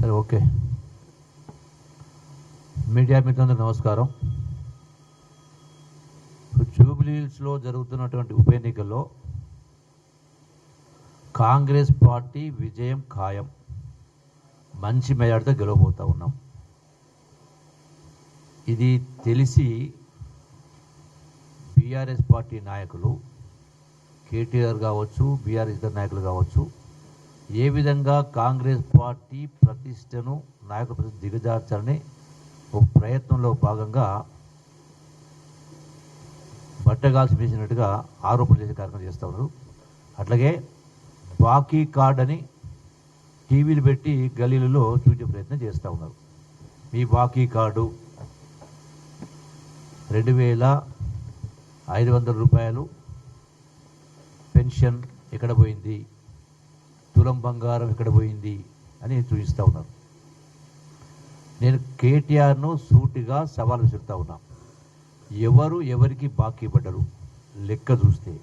సరే okay. Media మిత్రులందరూ నమస్కారం. జూబ్లీహిల్స్లో జరుగుతున్నటువంటి ఉప ఎన్నికల్లో కాంగ్రెస్ పార్టీ విజయం ఖాయం. మంచి మెజార్టీతో గెలవబోతూ ఉన్నాం. ఇది తెలిసి బీఆర్ఎస్ పార్టీ నాయకులు కేటీఆర్ కావచ్చు బీఆర్ఎస్ ఇతర నాయకులు కావచ్చు ఏ విధంగా కాంగ్రెస్ పార్టీ ప్రతిష్టను నాయకుల దిగజార్చాలని ఒక ప్రయత్నంలో భాగంగా బట్టగాల్సి వేసినట్టుగా ఆరోపణలు చేసే కార్యక్రమం చేస్తూ ఉన్నారు. అట్లాగే బాకీ కార్డ్ అని టీవీలు పెట్టి గలీలలో చూసే ప్రయత్నం చేస్తూ ఉన్నారు. మీ బాకీ కార్డు రెండు వేల ఐదు వందల రూపాయలు పెన్షన్ ఎక్కడ పోయింది? తులం బంగారం ఇక్కడ పోయింది అని చూపిస్తూ ఉన్నారు నేను కేటీఆర్ను సూటిగా సవాలు విసురుతా ఉన్నా. ఎవరు ఎవరికి బాకీ పడ్డరు లెక్క చూస్తే.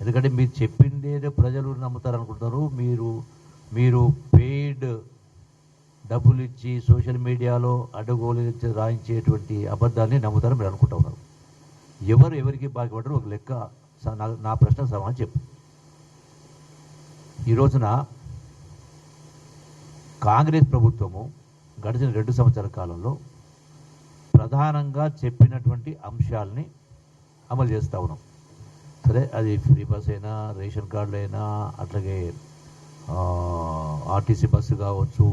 ఎందుకంటే మీరు చెప్పిందేదో ప్రజలు నమ్ముతారు అనుకుంటున్నారు మీరు మీరు పెయిడ్ డబ్బులు ఇచ్చి సోషల్ మీడియాలో అడ్డగోలు రాయించేటువంటి అబద్ధాన్ని నమ్ముతారని మీరు అనుకుంటా ఉన్నారు. ఎవరు ఎవరికి బాకీ పడ్డరు ఒక లెక్క స- నా- నా ప్రశ్న సమాధానం చెప్పు. ఈ రోజున కాంగ్రెస్ ప్రభుత్వము గడిచిన రెండు సంవత్సరాల కాలంలో ప్రధానంగా చెప్పినటువంటి అంశాలని అమలు చేస్తూ ఉన్నాం. సరే అది ఫ్రీ బస్ అయినా రేషన్ కార్డులు అయినా అట్లాగే ఆర్టీసీ బస్సు కావచ్చు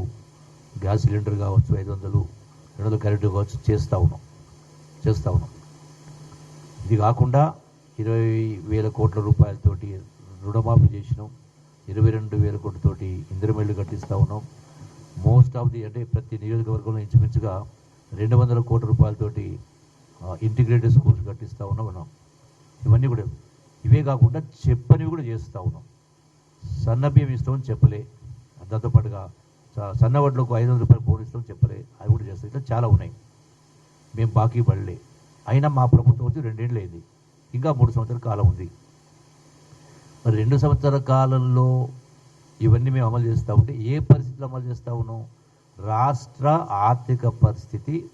గ్యాస్ సిలిండర్ కావచ్చు ఐదు వందలు రెండు వందలు కరెంటు కావచ్చు చేస్తూ ఉన్నాం. చేస్తూ ఉన్నాం. ఇది కాకుండా ఇరవై వేల కోట్ల రూపాయలతోటి రుణమాఫీ చేసినాం. ఇరవై రెండు వేల కోట్లతోటి ఇందిరమిల్లు కట్టిస్తూ ఉన్నాం. మోస్ట్ ఆఫ్ ది అంటే ప్రతి నియోజకవర్గంలో ఇంచుమించుగా రెండు వందల కోట్ల రూపాయలతోటి ఇంటిగ్రేటెడ్ స్కూల్స్ కట్టిస్తూ ఉన్నాం ఉన్నాం ఇవన్నీ కూడా ఇవే కాకుండా చెప్పనివి కూడా చేస్తూ ఉన్నాం. సన్న ఇస్తామని చెప్పలే. దాంతోపాటుగా పాటుగా సన్న ఐదు వందల రూపాయలు ఫోన్ ఇస్తామని చెప్పలే. అవి కూడా చేస్తాం. ఇట్లా చాలా ఉన్నాయి. మేము బాకీ పడలే. అయినా మా ప్రభుత్వం వచ్చి రెండేళ్ళు అయింది ఇంకా మూడు సంవత్సరాల కాలం ఉంది. మరి రెండు సంవత్సరాల కాలంలో ఇవన్నీ మేము అమలు చేస్తూ ఉంటే ఏ పరిస్థితులు అమలు చేస్తూ ఉన్నాం? రాష్ట్ర ఆర్థిక పరిస్థితి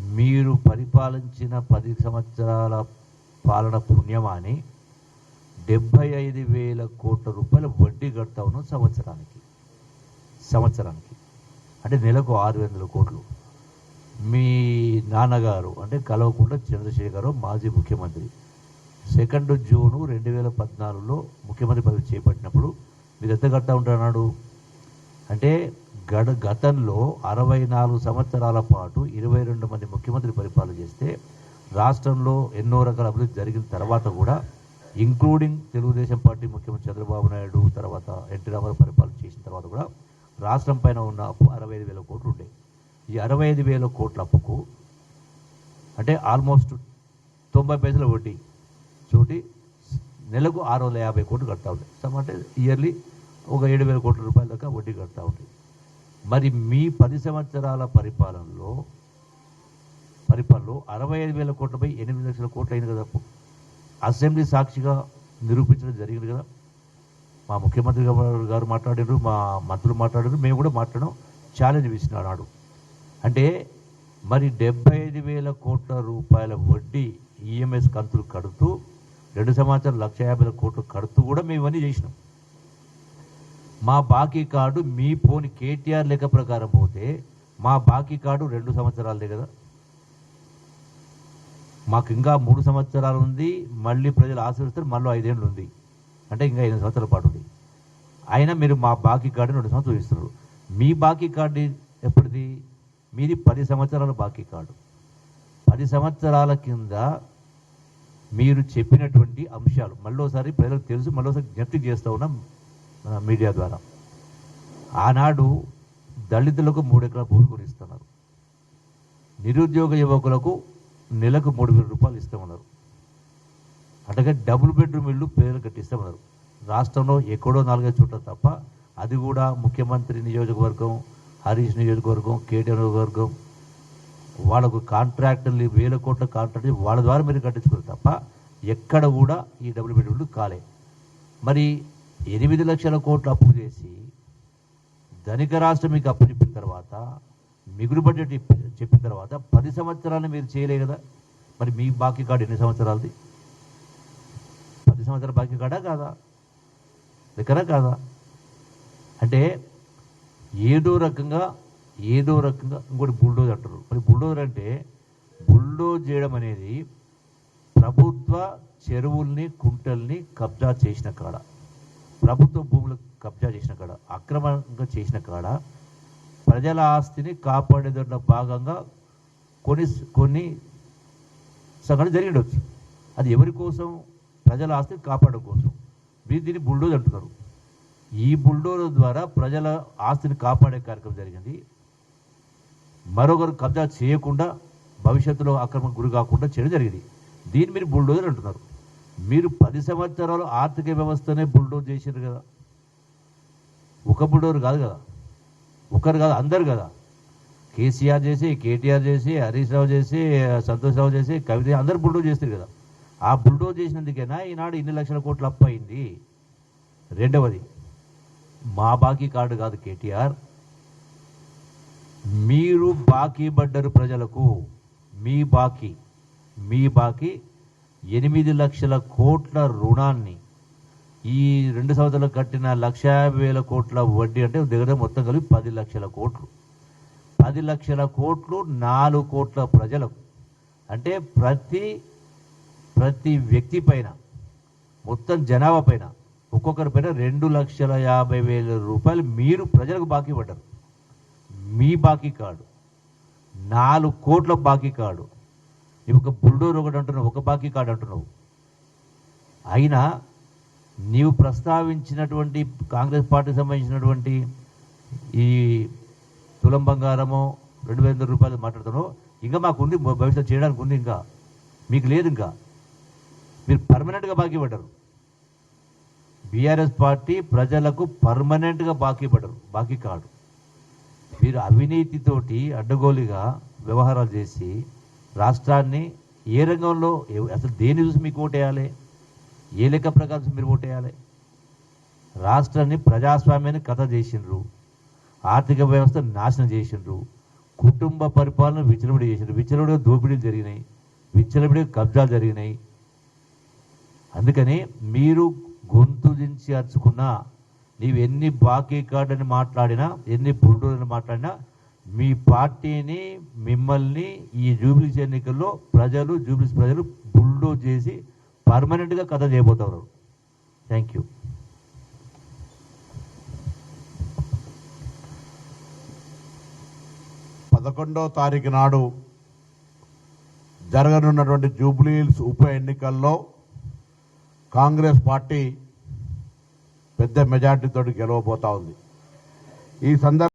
మీరు పరిపాలించిన పది సంవత్సరాల పాలన పుణ్యమాని డెబ్భై ఐదు వేల కోట్ల రూపాయల వడ్డీ కడతా ఉన్నాం సంవత్సరానికి. సంవత్సరానికి. అంటే నెలకు ఆరు వందల కోట్లు. మీ నాన్నగారు అంటే కలవకుండా చంద్రశేఖర్ మాజీ ముఖ్యమంత్రి. సెకండ్ జూను రెండు వేల పద్నాలుగులో ముఖ్యమంత్రి పదవి చేపట్టినప్పుడు మీరు ఎంత కడతా ఉంటున్నాడు అంటే గడ గతంలో అరవై నాలుగు సంవత్సరాల పాటు ఇరవై రెండు మంది ముఖ్యమంత్రి పరిపాలన చేస్తే రాష్ట్రంలో ఎన్నో రకాల అభివృద్ధి జరిగిన తర్వాత కూడా ఇంక్లూడింగ్ తెలుగుదేశం పార్టీ ముఖ్యమంత్రి చంద్రబాబు నాయుడు తర్వాత ఎన్టీ రామారావు పరిపాలన చేసిన తర్వాత కూడా రాష్ట్రం పైన ఉన్న అప్పు అరవై ఐదు వేల కోట్లు ఉండే. ఈ అరవై ఐదు వేల కోట్ల అప్పుకు అంటే ఆల్మోస్ట్ తొంభై పైసల వడ్డీ చోటి నెలకు ఆరు వందల యాభై కోట్లు కడతా ఉంటాయి సమ్ అంటే ఇయర్లీ ఒక ఏడు వేల కోట్ల రూపాయల దాకా వడ్డీ కడతా ఉంటాయి మరి మీ పది సంవత్సరాల పరిపాలనలో పరిపాలనలో అరవై ఐదు వేల కోట్లపై ఎనిమిది లక్షల కోట్లు అయింది కదా అసెంబ్లీ సాక్షిగా నిరూపించడం జరిగింది కదా. మా ముఖ్యమంత్రి గారు మాట్లాడారు మా మంత్రులు మాట్లాడారు మేము కూడా మాట్లాడడం ఛాలెంజ్ విసినాడు నాడు అంటే మరి డెబ్బై ఐదు వేల కోట్ల రూపాయల వడ్డీ ఈఎంఎస్ కంతులు కడుతూ రెండు సంవత్సరాలు లక్ష యాభై కోట్లు కడుతూ కూడా మేము ఇవన్నీ చేసినాం. మా బాకీ కార్డు మీ పోని కేటీఆర్ లెక్క ప్రకారం పోతే మా బాకీ కార్డు రెండు సంవత్సరాలదే కదా. మాకు ఇంకా మూడు సంవత్సరాలు ఉంది మళ్ళీ ప్రజలు ఆశీర్వదిస్తారు మళ్ళీ ఐదేళ్ళు ఉంది. అంటే ఇంకా ఎనిమిది సంవత్సరాల పాటు ఉంది. అయినా మీరు మా బాకీ కార్డు రెండు సంవత్సరాలు ఇస్తున్నారు మీ బాకీ కార్డు ఎప్పటిది మీది పది సంవత్సరాల బాకీ కార్డు. పది సంవత్సరాల కింద మీరు చెప్పినటువంటి అంశాలు మళ్ళోసారి ప్రజలకు తెలుసు మళ్ళోసారి జ్ఞప్తి చేస్తూ ఉన్నాం మన మీడియా ద్వారా. ఆనాడు దళితులకు మూడు ఎకరాల భూమి కొనిస్తున్నారు. నిరుద్యోగ యువకులకు నెలకు మూడు వేల రూపాయలు ఇస్తామన్నారు. అట్లాగే డబుల్ బెడ్రూమ్ ఇల్లు పేర్లు కట్టిస్తామన్నారు. రాష్ట్రంలో ఎక్కడో నాలుగైదు చోట్ల తప్ప అది కూడా ముఖ్యమంత్రి నియోజకవర్గం హరీష్ నియోజకవర్గం కేటీఆర్ నియోజకవర్గం వాళ్ళకు కాంట్రాక్టర్లు వేల కోట్ల కాంట్రాక్ట్ వాళ్ళ ద్వారా మీరు కట్టించుకోరు తప్ప ఎక్కడ కూడా ఈ డబుల్ బెడ్రూమ్లు కాలే. మరి ఎనిమిది లక్షల కోట్లు అప్పు చేసి ధనిక రాష్ట్రం మీకు అప్పు చెప్పిన తర్వాత మిగులు బడ్జెట్ చెప్పిన తర్వాత పది సంవత్సరాలు మీరు చేయలే కదా. మరి మీ బాకీ కార్డు ఎన్ని సంవత్సరాలది? పది సంవత్సరాల బాకీ కార్డా కాదా? దగ్గర కాదా? అంటే ఏదో రకంగా ఏదో రకంగా ఇంకోటి బుల్డోజ్ అంటారు. మరి బుల్డోజర్ అంటే బుల్డోజ్ చేయడం అనేది ప్రభుత్వ చెరువుల్ని కుంటల్ని కబ్జా చేసిన కాడ ప్రభుత్వ భూములు కబ్జా చేసిన కాడ అక్రమంగా చేసిన కాడ ప్రజల ఆస్తిని కాపాడేదన్న భాగంగా కొన్ని కొన్ని సంఘటన జరిగిండొచ్చు. అది ఎవరి కోసం? ప్రజల ఆస్తిని కాపాడడం కోసం. మీరు దీన్ని బుల్డోజ్ అంటున్నారు. ఈ బుల్డోజర్ ద్వారా ప్రజల ఆస్తిని కాపాడే కార్యక్రమం జరిగింది. మరొకరు కబ్జా చేయకుండా భవిష్యత్తులో అక్రమం గురి కాకుండా చేయడం జరిగింది. దీన్ని మీరు బుల్డోజర్ అంటున్నారు. మీరు పది సంవత్సరాలు ఆర్థిక వ్యవస్థనే బుల్డోజ్ చేశారు కదా. ఒక బుల్డోజర్ కాదు కదా. ఒకరు కాదు అందరు కదా. కేసీఆర్ చేసి కేటీఆర్ చేసి హరీష్ రావు చేసి సంతోష్ రావు చేసి కవిత అందరు బుల్డోజ్ చేస్తారు కదా. ఆ బుల్డోజ్ చేసినందుకేనా ఈనాడు ఇన్ని లక్షల కోట్లు అప్పు అయింది రెండవది మా బాకీ కార్డు కాదు కేటీఆర్. మీరు బాకీ పడ్డరు ప్రజలకు మీ బాకీ మీ బాకీ ఎనిమిది లక్షల కోట్ల రుణాన్ని ఈ రెండు సంవత్సరాలు కట్టిన లక్ష యాభై వేల కోట్ల వడ్డీ అంటే దగ్గర మొత్తం కలిపి పది లక్షల కోట్లు. పది లక్షల కోట్లు నాలుగు కోట్ల ప్రజలకు. అంటే ప్రతి ప్రతి వ్యక్తి పైన మొత్తం జనాభా పైన ఒక్కొక్కరి పైన రెండు లక్షల యాభై వేల రూపాయలు మీరు ప్రజలకు బాకీ పడ్డారు. మీ బాకీ కార్డు నాలుగు కోట్ల బాకీ కార్డు నీవు ఒక బుల్డోర్ ఒకటి అంటున్నావు ఒక బాకీ కార్డు అంటున్నావు. అయినా నీవు ప్రస్తావించినటువంటి కాంగ్రెస్ పార్టీకి సంబంధించినటువంటి ఈ తులం బంగారము రెండు వేల రూపాయలు మాట్లాడుతున్నావు. ఇంకా మాకు ఉంది భవిష్యత్తు చేయడానికి ఉంది ఇంకా. మీకు లేదు ఇంకా. మీరు పర్మనెంట్గా బాకీ పడ్డరు. బీఆర్ఎస్ పార్టీ ప్రజలకు పర్మనెంట్గా బాకీ పడరు బాకీ కార్డు మీరు అవినీతితోటి అడ్డగోలుగా వ్యవహారాలు చేసి రాష్ట్రాన్ని ఏ రంగంలో అసలు దేని చూసి మీకు ఓటేయాలి? ఏ లెక్క ప్రకారం మీరు ఓటేయాలి? రాష్ట్రాన్ని ప్రజాస్వామ్యాన్ని కథ చేసిండ్రు. ఆర్థిక వ్యవస్థ నాశనం చేసిండ్రు. కుటుంబ పరిపాలన విచ్చలవిడి చేసిండ్రు. విచ్చలవిడిగా దోపిడీలు జరిగినాయి. విచ్చలవిడిగా కబ్జాలు జరిగినాయి. అందుకని మీరు గొంతు దించి అరుచుకున్నా నీవు ఎన్ని బాకీ కార్డని మాట్లాడినా ఎన్ని బుల్డోర్ అని మాట్లాడినా మీ పార్టీని మిమ్మల్ని ఈ జూబ్లీస్ ఎన్నికల్లో ప్రజలు జూబ్లీస్ ప్రజలు బుల్డో చేసి పర్మనెంట్గా కథ చేయబోతారు థ్యాంక్ యూ. పదకొండవ తారీఖు నాడు జరగనున్నటువంటి జూబ్లీహిల్స్ ఉప ఎన్నికల్లో కాంగ్రెస్ పార్టీ పెద్ద మెజార్టీతో గెలవబోతా ఉంది. ఈ సందర్భ